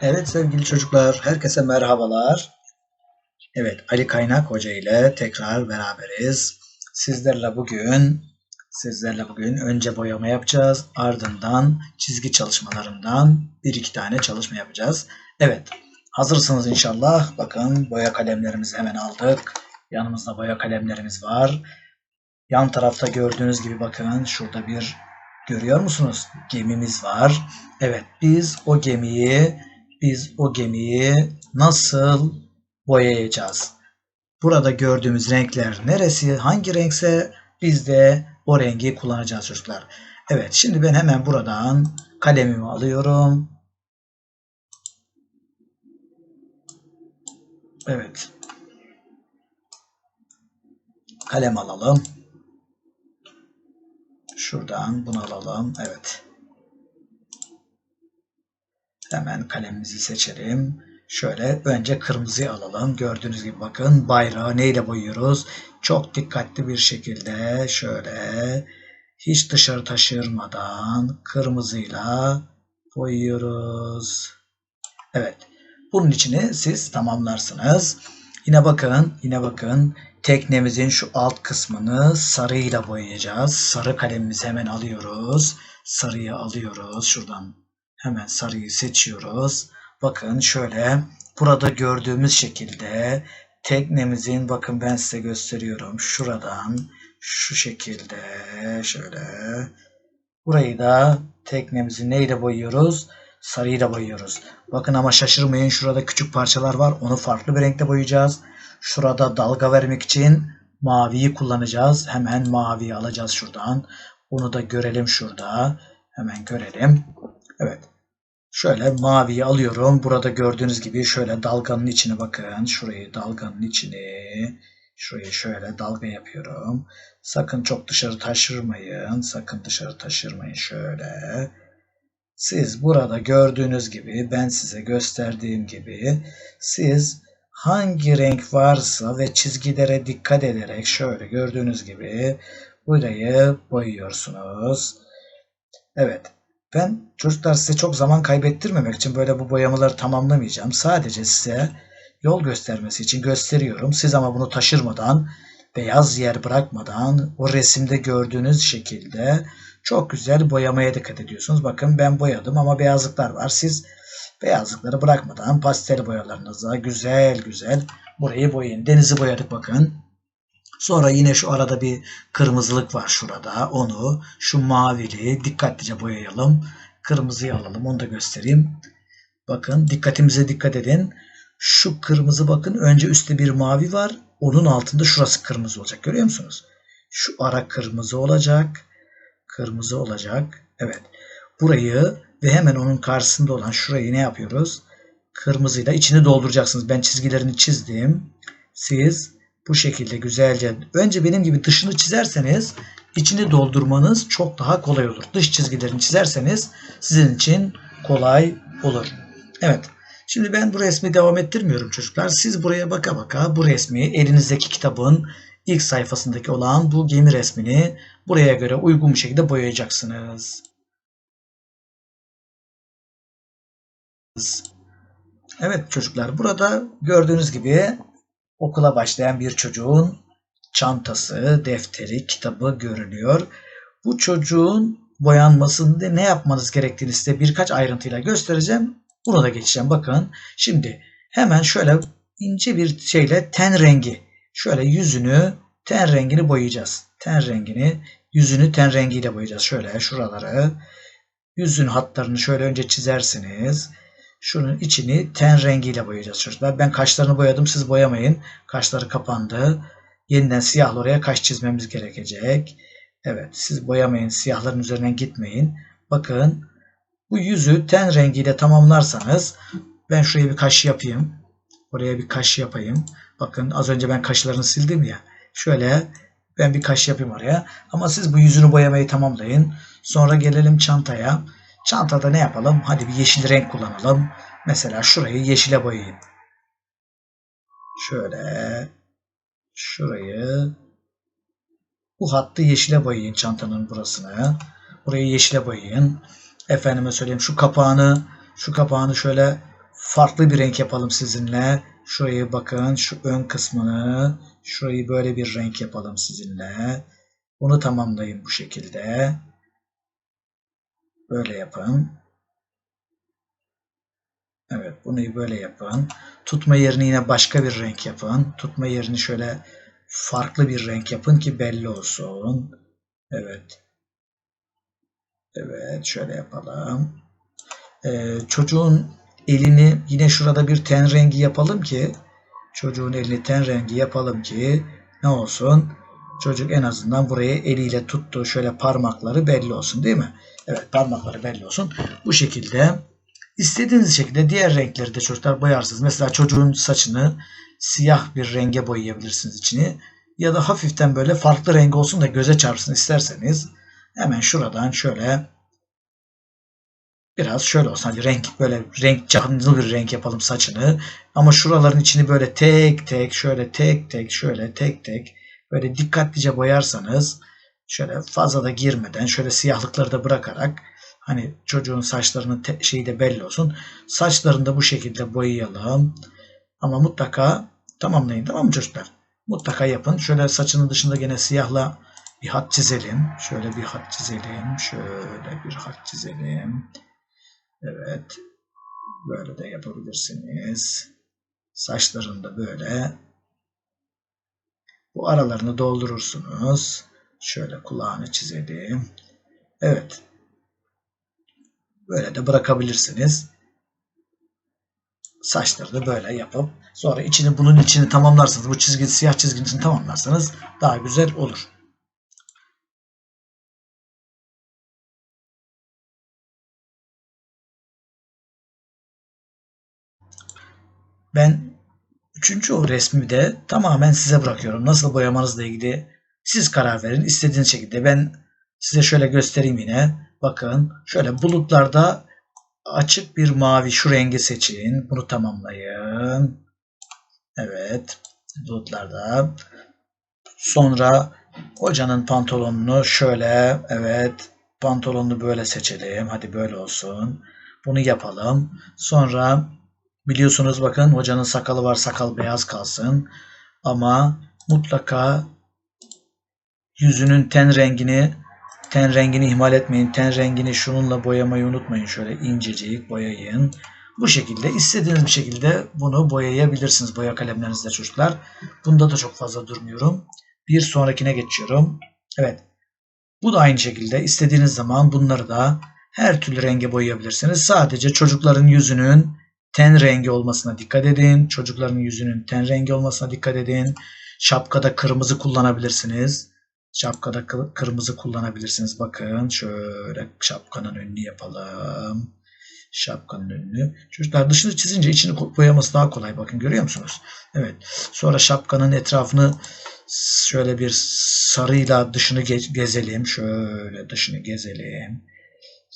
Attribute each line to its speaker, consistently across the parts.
Speaker 1: Evet sevgili çocuklar, herkese merhabalar. Evet, Ali Kaynak Hoca ile tekrar beraberiz. Sizlerle bugün sizlerle bugün önce boyama yapacağız, ardından çizgi çalışmalarından bir iki tane çalışma yapacağız. Evet, hazırsınız inşallah. Bakın boya kalemlerimizi hemen aldık. Yanımızda boya kalemlerimiz var. Yan tarafta gördüğünüz gibi bakın şurada bir görüyor musunuz? Gemimiz var. Evet, biz o gemiyi biz o gemiyi nasıl boyayacağız? Burada gördüğümüz renkler neresi? Hangi renkse biz de o rengi kullanacağız çocuklar. Evet şimdi ben hemen buradan kalemimi alıyorum. Evet. Kalem alalım. Şuradan bunu alalım. Evet. Hemen kalemimizi seçelim. Şöyle önce kırmızıyı alalım. Gördüğünüz gibi bakın bayrağı neyle boyuyoruz? Çok dikkatli bir şekilde şöyle hiç dışarı taşırmadan kırmızıyla boyuyoruz. Evet. Bunun içini siz tamamlarsınız. Yine bakın, yine bakın teknemizin şu alt kısmını sarıyla boyayacağız. Sarı kalemimizi hemen alıyoruz. Sarıyı alıyoruz. Şuradan Hemen sarıyı seçiyoruz. Bakın şöyle burada gördüğümüz şekilde teknemizin bakın ben size gösteriyorum. Şuradan şu şekilde şöyle burayı da teknemizi neyle boyuyoruz? Sarıyla boyuyoruz. Bakın ama şaşırmayın şurada küçük parçalar var. Onu farklı bir renkte boyayacağız. Şurada dalga vermek için maviyi kullanacağız. Hemen maviyi alacağız şuradan. Onu da görelim şurada. Hemen görelim. Evet. Şöyle maviyi alıyorum. Burada gördüğünüz gibi şöyle dalganın içine bakın. Şurayı dalganın içine şurayı şöyle dalga yapıyorum. Sakın çok dışarı taşırmayın. Sakın dışarı taşırmayın şöyle. Siz burada gördüğünüz gibi ben size gösterdiğim gibi siz hangi renk varsa ve çizgilere dikkat ederek şöyle gördüğünüz gibi burayı boyuyorsunuz. Evet. Ben çocuklar size çok zaman kaybettirmemek için böyle bu boyamaları tamamlamayacağım. Sadece size yol göstermesi için gösteriyorum. Siz ama bunu taşırmadan, beyaz yer bırakmadan o resimde gördüğünüz şekilde çok güzel boyamaya dikkat ediyorsunuz. Bakın ben boyadım ama beyazlıklar var. Siz beyazlıkları bırakmadan pastel boyalarınızla güzel güzel burayı boyayın. Denizi boyadık bakın. Sonra yine şu arada bir kırmızılık var şurada. Onu şu mavili dikkatlice boyayalım. Kırmızıyı alalım. Onu da göstereyim. Bakın dikkatimize dikkat edin. Şu kırmızı bakın önce üstte bir mavi var. Onun altında şurası kırmızı olacak. Görüyor musunuz? Şu ara kırmızı olacak. Kırmızı olacak. Evet. Burayı ve hemen onun karşısında olan şurayı ne yapıyoruz? Kırmızıyla içini dolduracaksınız. Ben çizgilerini çizdim. Siz bu şekilde güzelce önce benim gibi dışını çizerseniz içini doldurmanız çok daha kolay olur. Dış çizgilerini çizerseniz sizin için kolay olur. Evet. Şimdi ben bu resmi devam ettirmiyorum çocuklar. Siz buraya baka baka bu resmi elinizdeki kitabın ilk sayfasındaki olan bu gemi resmini buraya göre uygun bir şekilde boyayacaksınız. Evet çocuklar burada gördüğünüz gibi okula başlayan bir çocuğun çantası, defteri, kitabı görünüyor. Bu çocuğun boyanmasında ne yapmanız gerektiğini size birkaç ayrıntıyla göstereceğim. Bunu da geçeceğim. Bakın şimdi hemen şöyle ince bir şeyle ten rengi. Şöyle yüzünü ten rengini boyayacağız. Ten rengini yüzünü ten rengiyle boyayacağız. Şöyle şuraları yüzün hatlarını şöyle önce çizersiniz. Şunun içini ten rengiyle boyayacağız çocuklar. Ben kaşlarını boyadım. Siz boyamayın. Kaşları kapandı. Yeniden siyahlı oraya kaş çizmemiz gerekecek. Evet siz boyamayın. Siyahların üzerinden gitmeyin. Bakın bu yüzü ten rengiyle tamamlarsanız ben şuraya bir kaş yapayım. Oraya bir kaş yapayım. Bakın az önce ben kaşlarını sildim ya. Şöyle ben bir kaş yapayım oraya. Ama siz bu yüzünü boyamayı tamamlayın. Sonra gelelim çantaya. Çantada ne yapalım? Hadi bir yeşil renk kullanalım. Mesela şurayı yeşile boyayayım. Şöyle şurayı bu hattı yeşile boyayın çantanın burasını. Burayı yeşile boyayın. Efendime söyleyeyim şu kapağını şu kapağını şöyle farklı bir renk yapalım sizinle. Şurayı bakın şu ön kısmını şurayı böyle bir renk yapalım sizinle. Bunu tamamlayın bu şekilde. Böyle yapın. Evet bunu böyle yapın. Tutma yerini yine başka bir renk yapın. Tutma yerini şöyle farklı bir renk yapın ki belli olsun. Evet. Evet şöyle yapalım. Ee, çocuğun elini yine şurada bir ten rengi yapalım ki çocuğun elini ten rengi yapalım ki ne olsun? Çocuk en azından burayı eliyle tuttu. Şöyle parmakları belli olsun değil mi? Evet parmakları belli olsun. Bu şekilde istediğiniz şekilde diğer renkleri de çocuklar boyarsınız. Mesela çocuğun saçını siyah bir renge boyayabilirsiniz içini. Ya da hafiften böyle farklı renk olsun da göze çarpsın isterseniz hemen şuradan şöyle biraz şöyle olsun. Hadi renk böyle renk canlı bir renk yapalım saçını. Ama şuraların içini böyle tek tek şöyle tek tek şöyle tek tek böyle dikkatlice boyarsanız şöyle fazla da girmeden şöyle siyahlıkları da bırakarak hani çocuğun saçlarının te- şeyi de belli olsun. Saçlarını da bu şekilde boyayalım. Ama mutlaka tamamlayın tamam mı çocuklar? Mutlaka yapın. Şöyle saçının dışında gene siyahla bir hat çizelim. Şöyle bir hat çizelim. Şöyle bir hat çizelim. Evet. Böyle de yapabilirsiniz. Saçlarını da böyle bu aralarını doldurursunuz. Şöyle kulağını çizelim. Evet. Böyle de bırakabilirsiniz. Saçları da böyle yapıp sonra içini bunun içini tamamlarsanız bu çizgi siyah çizginin içini tamamlarsanız daha güzel olur. Ben üçüncü resmi de tamamen size bırakıyorum. Nasıl boyamanızla ilgili siz karar verin. istediğiniz şekilde. Ben size şöyle göstereyim yine. Bakın şöyle bulutlarda açık bir mavi şu rengi seçin. Bunu tamamlayın. Evet. Bulutlarda. Sonra hocanın pantolonunu şöyle evet pantolonunu böyle seçelim. Hadi böyle olsun. Bunu yapalım. Sonra biliyorsunuz bakın hocanın sakalı var. Sakal beyaz kalsın. Ama mutlaka yüzünün ten rengini ten rengini ihmal etmeyin. Ten rengini şununla boyamayı unutmayın. Şöyle incecik boyayın. Bu şekilde istediğiniz bir şekilde bunu boyayabilirsiniz boya kalemlerinizle çocuklar. Bunda da çok fazla durmuyorum. Bir sonrakine geçiyorum. Evet. Bu da aynı şekilde istediğiniz zaman bunları da her türlü renge boyayabilirsiniz. Sadece çocukların yüzünün ten rengi olmasına dikkat edin. Çocukların yüzünün ten rengi olmasına dikkat edin. Şapkada kırmızı kullanabilirsiniz. Şapkada kı- kırmızı kullanabilirsiniz. Bakın şöyle şapkanın önünü yapalım. Şapkanın önünü. Çocuklar dışını çizince içini boyaması daha kolay. Bakın görüyor musunuz? Evet. Sonra şapkanın etrafını şöyle bir sarıyla dışını ge- gezelim. Şöyle dışını gezelim.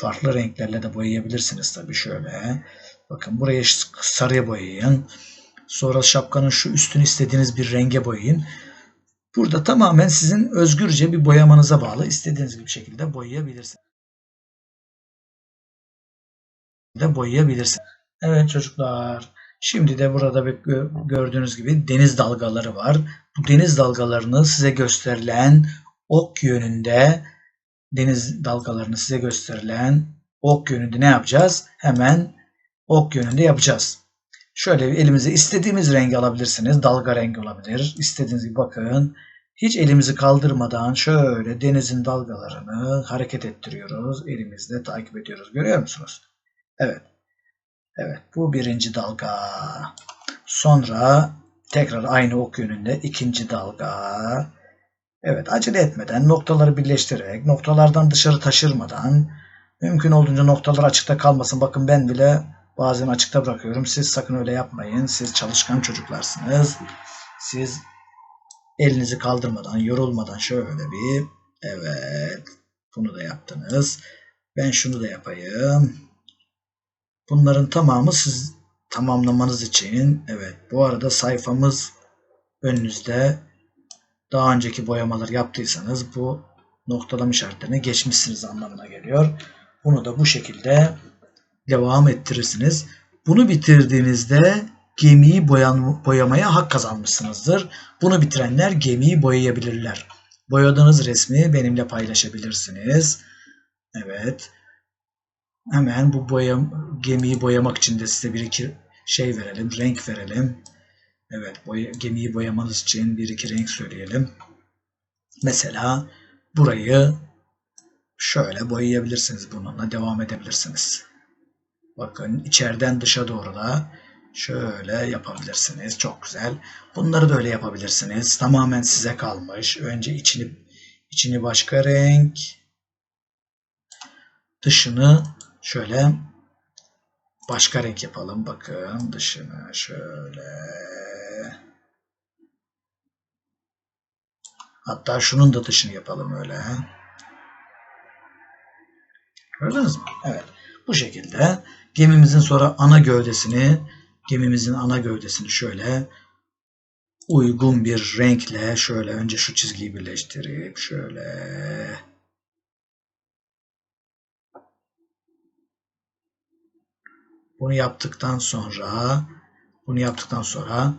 Speaker 1: Farklı renklerle de boyayabilirsiniz tabii şöyle. Bakın burayı sarıya boyayın. Sonra şapkanın şu üstünü istediğiniz bir renge boyayın. Burada tamamen sizin özgürce bir boyamanıza bağlı. İstediğiniz gibi şekilde boyayabilirsiniz. De boyayabilirsiniz. Evet çocuklar. Şimdi de burada bir gö- gördüğünüz gibi deniz dalgaları var. Bu deniz dalgalarını size gösterilen ok yönünde deniz dalgalarını size gösterilen ok yönünde ne yapacağız? Hemen ok yönünde yapacağız. Şöyle elimize istediğimiz rengi alabilirsiniz. Dalga rengi olabilir. İstediğiniz gibi bakın. Hiç elimizi kaldırmadan şöyle denizin dalgalarını hareket ettiriyoruz. Elimizle takip ediyoruz. Görüyor musunuz? Evet. Evet. Bu birinci dalga. Sonra tekrar aynı ok yönünde ikinci dalga. Evet. Acele etmeden noktaları birleştirerek noktalardan dışarı taşırmadan mümkün olduğunca noktalar açıkta kalmasın. Bakın ben bile bazen açıkta bırakıyorum. Siz sakın öyle yapmayın. Siz çalışkan çocuklarsınız. Siz elinizi kaldırmadan, yorulmadan şöyle bir evet bunu da yaptınız. Ben şunu da yapayım. Bunların tamamı siz tamamlamanız için evet bu arada sayfamız önünüzde daha önceki boyamalar yaptıysanız bu noktalama işaretlerine geçmişsiniz anlamına geliyor. Bunu da bu şekilde devam ettirirsiniz. Bunu bitirdiğinizde gemiyi boyan, boyamaya hak kazanmışsınızdır. Bunu bitirenler gemiyi boyayabilirler. Boyadığınız resmi benimle paylaşabilirsiniz. Evet. Hemen bu boyam, gemiyi boyamak için de size bir iki şey verelim, renk verelim. Evet, boya, gemiyi boyamanız için bir iki renk söyleyelim. Mesela burayı şöyle boyayabilirsiniz bununla devam edebilirsiniz. Bakın içeriden dışa doğru da şöyle yapabilirsiniz. Çok güzel. Bunları da öyle yapabilirsiniz. Tamamen size kalmış. Önce içini içini başka renk, dışını şöyle başka renk yapalım. Bakın dışını şöyle. Hatta şunun da dışını yapalım öyle. Gördünüz mü? Evet. Bu şekilde gemimizin sonra ana gövdesini gemimizin ana gövdesini şöyle uygun bir renkle şöyle önce şu çizgiyi birleştirip şöyle. Bunu yaptıktan sonra bunu yaptıktan sonra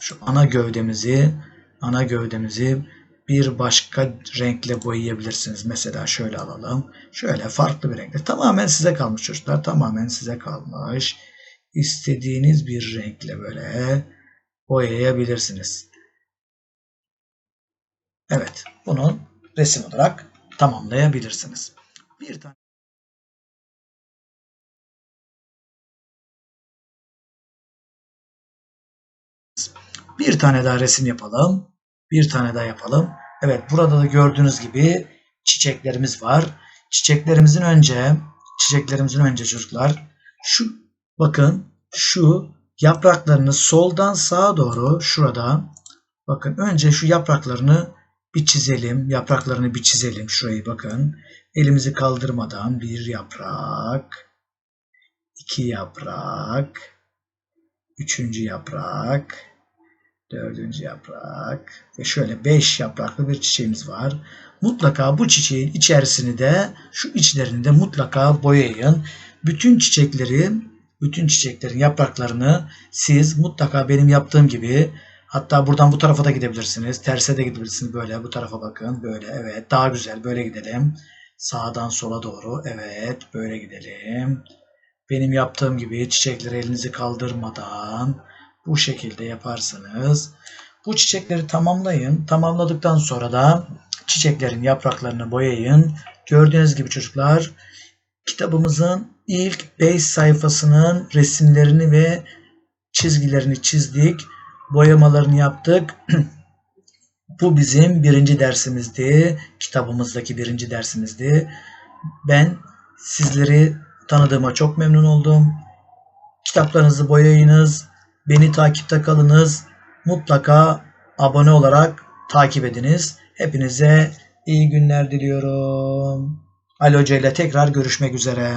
Speaker 1: şu ana gövdemizi ana gövdemizi bir başka renkle boyayabilirsiniz. Mesela şöyle alalım. Şöyle farklı bir renkle. Tamamen size kalmış çocuklar. Tamamen size kalmış. İstediğiniz bir renkle böyle boyayabilirsiniz. Evet. Bunu resim olarak tamamlayabilirsiniz. Bir tane Bir tane daha resim yapalım. Bir tane daha yapalım. Evet burada da gördüğünüz gibi çiçeklerimiz var. Çiçeklerimizin önce çiçeklerimizin önce çocuklar şu bakın şu yapraklarını soldan sağa doğru şurada bakın önce şu yapraklarını bir çizelim. Yapraklarını bir çizelim. Şurayı bakın. Elimizi kaldırmadan bir yaprak, iki yaprak, üçüncü yaprak, dördüncü yaprak ve şöyle beş yapraklı bir çiçeğimiz var. Mutlaka bu çiçeğin içerisini de şu içlerini de mutlaka boyayın. Bütün çiçekleri, bütün çiçeklerin yapraklarını siz mutlaka benim yaptığım gibi hatta buradan bu tarafa da gidebilirsiniz. Terse de gidebilirsiniz böyle bu tarafa bakın. Böyle evet daha güzel böyle gidelim. Sağdan sola doğru evet böyle gidelim. Benim yaptığım gibi çiçekleri elinizi kaldırmadan bu şekilde yaparsanız bu çiçekleri tamamlayın. Tamamladıktan sonra da çiçeklerin yapraklarını boyayın. Gördüğünüz gibi çocuklar kitabımızın ilk 5 sayfasının resimlerini ve çizgilerini çizdik. Boyamalarını yaptık. Bu bizim birinci dersimizdi. Kitabımızdaki birinci dersimizdi. Ben sizleri tanıdığıma çok memnun oldum. Kitaplarınızı boyayınız. Beni takipte kalınız. Mutlaka abone olarak takip ediniz. Hepinize iyi günler diliyorum. Ali Hoca ile tekrar görüşmek üzere.